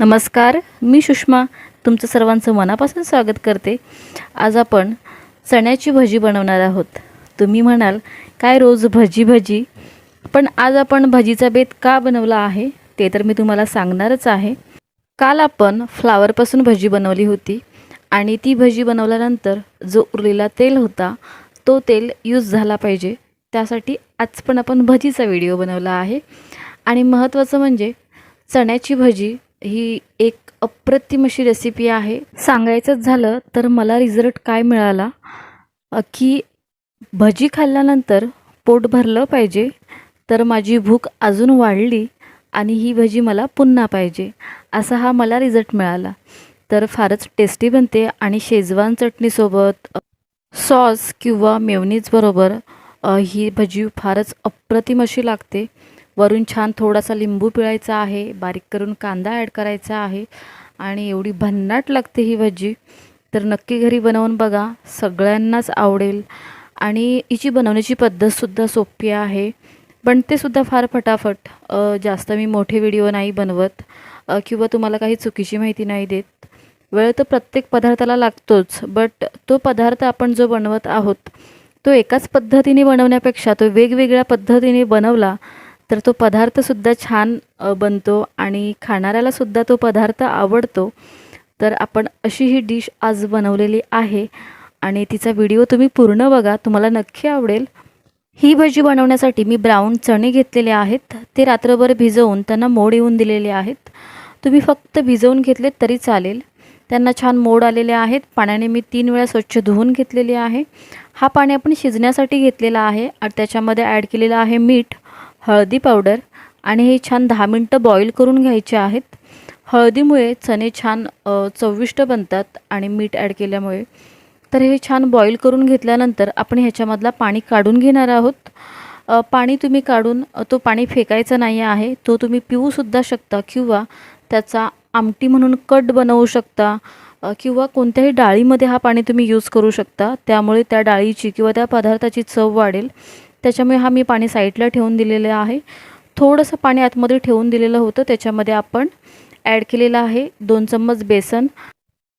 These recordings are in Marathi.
नमस्कार मी सुषमा तुमचं सर्वांचं मनापासून स्वागत करते. आज आपण चण्याची भजी बनवणार आहोत. तुम्ही म्हणाल काय रोज भजी भजी? पण आज आपण भजीचा बेत का बनवला आहे ते तर मी तुम्हाला सांगणारच आहे. काल आपण फ्लावरपासून भजी बनवली होती आणि ती भजी बनवल्यानंतर जो उरलेला तेल होता तो तेल यूज झाला पाहिजे. त्यासाठी आज पण आपण भजीचा व्हिडिओ बनवला आहे. आणि महत्त्वाचं म्हणजे चण्याची भजी ही एक अप्रतिम अशी रेसिपी आहे. सांगायचंच झालं तर मला रिझल्ट काय मिळाला? की भजी खाल्ल्यानंतर पोट भरलं पाहिजे तर माझी भूक अजून वाढली आणि ही भजी मला पुन्हा पाहिजे असा हा मला रिझल्ट मिळाला. तर फारच टेस्टी बनते आणि शेजवान चटणीसोबत सॉस किंवा मेवनीजबरोबर ही भजी फारच अप्रतिम अशी लागते. वरून छान थोडासा लिंबू पिळायचा आहे बारीक करून कांदा ॲड करायचा आहे आणि एवढी भन्नाट लागते ही भजी. तर नक्की घरी बनवून बघा सगळ्यांनाच आवडेल. आणि हिची बनवण्याची पद्धतसुद्धा सोपी आहे पण ते सुद्धा फार फटाफट. जास्त मी मोठे व्हिडिओ नाही बनवत. किंवा तुम्हाला काही चुकीची माहिती नाही देत. वेळ तर प्रत्येक पदार्थाला लागतोच बट तो पदार्थ आपण जो बनवत आहोत तो एकाच पद्धतीने बनवण्यापेक्षा तो वेगवेगळ्या पद्धतीने बनवला तर तो पदार्थसुद्धा छान बनतो आणि खाणाऱ्यालासुद्धा तो पदार्थ आवडतो. तर आपण अशी ही डिश आज बनवलेली आहे आणि तिचा व्हिडिओ तुम्ही पूर्ण बघा तुम्हाला नक्की आवडेल. ही भजी बनवण्यासाठी मी ब्राऊन चणे घेतलेले आहेत ते रात्रभर भिजवून त्यांना मोड येऊन दिलेले आहेत. तुम्ही फक्त भिजवून घेतलेत तरी चालेल. त्यांना छान मोड आलेले आहेत पाण्याने मी तीन वेळा स्वच्छ धुवून घेतलेले आहे. हा पाणी आपण शिजण्यासाठी घेतलेला आहे आणि त्याच्यामध्ये ॲड केलेलं आहे मीठ. हळदी पावडर आणि हे छान दहा मिनटं बॉईल करून घ्यायचे आहेत. हळदीमुळे चणे छान चविष्ट बनतात आणि मीठ ॲड केल्यामुळे. तर हे छान बॉईल करून घेतल्यानंतर आपण ह्याच्यामधला पाणी काढून घेणार आहोत. पाणी तुम्ही काढून तो पाणी फेकायचा नाही आहे. तो तुम्ही पिऊसुद्धा शकता किंवा त्याचा आमटी म्हणून कट बनवू शकता किंवा कोणत्याही डाळीमध्ये हा पाणी तुम्ही यूज करू शकता. त्यामुळे त्या डाळीची किंवा त्या पदार्थाची चव वाढेल. त्याच्यामुळे हा मी पाणी साईडला ठेवून दिलेलं आहे. थोडंसं पाणी आतमध्ये ठेवून दिलेलं होतं. त्याच्यामध्ये आपण ॲड केलेलं आहे दोन चम्मच बेसन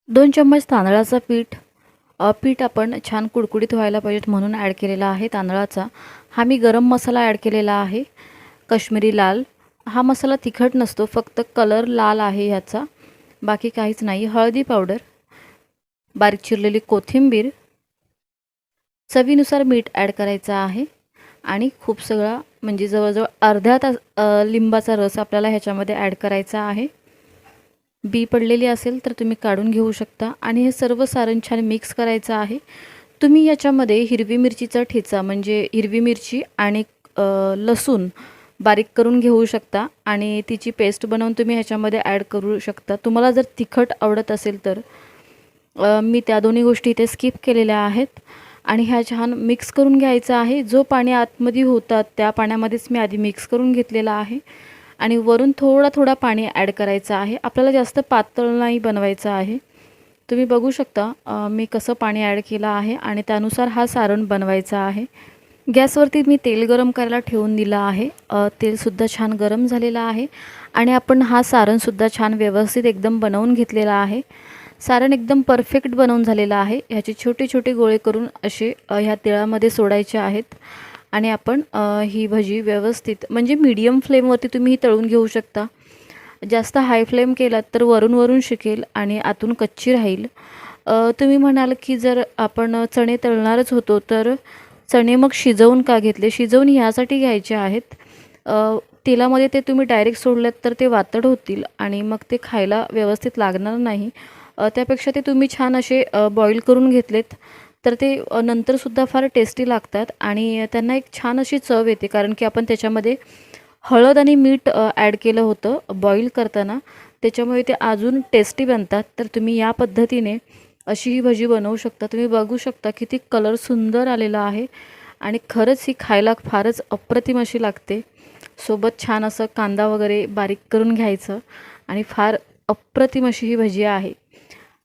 दोन चम्मच तांदळाचं पीठ. पीठ आपण छान कुडकुडीत व्हायला पाहिजेत म्हणून ॲड केलेला आहे तांदळाचा. हा मी गरम मसाला ॲड केलेला आहे कश्मीरी लाल. हा मसाला तिखट नसतो फक्त कलर लाल आहे ह्याचा. बाकी काहीच नाही. हळदी पावडर बारीक चिरलेली कोथिंबीर चवीनुसार मीठ ॲड करायचं आहे. आणि खूप सगळा म्हणजे जवळजवळ अर्ध्या तास लिंबाचा रस आपल्याला ह्याच्यामध्ये ॲड करायचा आहे. बी पडलेली असेल तर तुम्ही काढून घेऊ शकता. आणि हे सर्व सारण छान मिक्स करायचं आहे. तुम्ही याच्यामध्ये हिरवी मिरचीचा ठेचा म्हणजे हिरवी मिरची आणि लसूण बारीक करून घेऊ शकता. आणि तिची पेस्ट बनवून तुम्ही ह्याच्यामध्ये ॲड करू शकता. तुम्हाला जर तिखट आवडत असेल तर मी त्या दोन्ही गोष्टी इथे स्किप केलेल्या आहेत. आणि ह्या छान मिक्स करून घ्यायचं आहे. जो पाणी आतमध्ये होतात त्या पाण्यामध्येच मी आधी मिक्स करून घेतलेला आहे. आणि वरून थोडा थोडा पाणी ॲड करायचं आहे. आपल्याला जास्त पातळ नाही बनवायचं आहे. तुम्ही बघू शकता मी कसं पाणी ॲड केलं आहे आणि त्यानुसार हा सारण बनवायचा आहे. गॅसवरती मी तेल गरम करायला ठेवून दिलं आहे. तेलसुद्धा छान गरम झालेलं आहे. आणि आपण हा सारणसुद्धा छान व्यवस्थित एकदम बनवून घेतलेला आहे. सारण एकदम परफेक्ट बनवून झालेलं आहे. ह्याचे छोटे छोटे गोळे करून असे ह्या तिळामध्ये सोडायचे आहेत. आणि आपण ही भजी व्यवस्थित म्हणजे मीडियम फ्लेमवरती तुम्ही ही तळून घेऊ शकता. जास्त हाय फ्लेम केलात तर वरून वरून शिकेल आणि आतून कच्ची राहील. तुम्ही म्हणाल की जर आपण चणे तळणारच होतो तर चणे मग शिजवून का घेतले? शिजवून ह्यासाठी घ्यायचे आहेत. तेलामध्ये ते तुम्ही डायरेक्ट सोडलेत तर ते वातड होतील आणि मग ते खायला व्यवस्थित लागणार नाही. त्यापेक्षा ते तुम्ही छान असे बॉईल करून घेतलेत. तर ते नंतरसुद्धा फार टेस्टी लागतात आणि त्यांना एक छान अशी चव येते. कारण की आपण त्याच्यामध्ये हळद आणि मीठ ॲड केलं होतं बॉईल करताना. त्याच्यामुळे ते अजून टेस्टी बनतात. तर तुम्ही या पद्धतीने अशी ही भजी बनवू शकता. तुम्ही बघू शकता किती कलर सुंदर आलेला आहे. आणि खरंच ही खायला फारच अप्रतिम अशी लागते. सोबत छान असं कांदा वगैरे बारीक करून घ्यायचं. आणि फार अप्रतिम अशी ही भजी आहे.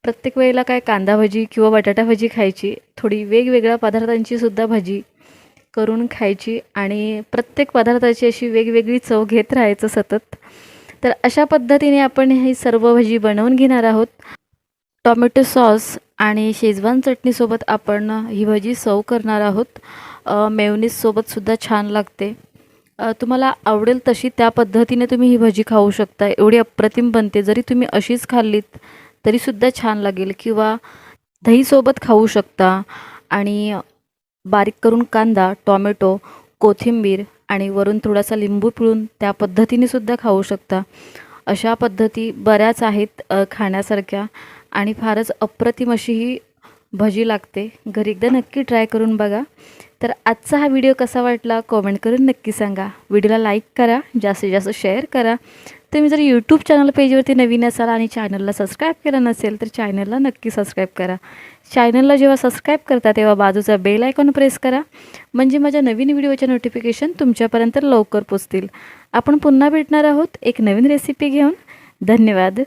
प्रत्येक वेळेला काय कांदा भजी किंवा बटाटा भजी खायची थोडी वेगवेगळ्या पदार्थांची सुद्धा भजी करून खायची आणि प्रत्येक पदार्थाची अशी वेगवेगळी चव घेत राहायचं सतत. तर अशा पद्धतीने आपण ही सर्व भजी बनवून घेणार आहोत. टॉमॅटो सॉस आणि शेजवान चटणीसोबत आपण ही भजी सर्व करणार आहोत. अ, छान लागते. तुम्हाला आवडेल तशी त्या पद्धतीने तुम्ही ही भजी खाऊ शकता. एवढी अप्रतिम बनते. जरी तुम्ही अशीच खाल्लीत तरीसुद्धा छान लागेल. किंवा दहीसोबत खाऊ शकता. आणि बारीक करून कांदा टॉमॅटो कोथिंबीर आणि वरून थोडासा लिंबू पिळून त्या पद्धतीने सुद्धा खाऊ शकता. अशा पद्धती बऱ्याच आहेत खाण्यासारख्या. आणि फारच अप्रतिम अशी ही भजी लागते. घरी एकदा नक्की ट्राय करून बघा. तर आजचा हा व्हिडिओ कसा वाटला? कॉमेंट करून नक्की सांगा. व्हिडिओला लाईक करा. जास्तीत जास्त शेअर करा. तुम्ही जर यूट्यूब चॅनल पेजवरती नवीन असाल आणि चॅनलला सबस्क्राईब केलं नसेल तर चॅनलला नक्की सबस्क्राईब करा. चॅनलला जेव्हा सबस्क्राईब करता तेव्हा बाजूचा बेल आयकॉन प्रेस करा. म्हणजे माझ्या नवीन व्हिडिओच्या नोटिफिकेशन तुमच्यापर्यंत लवकर पोचतील. आपण पुन्हा भेटणार आहोत एक नवीन रेसिपी घेऊन. धन्यवाद.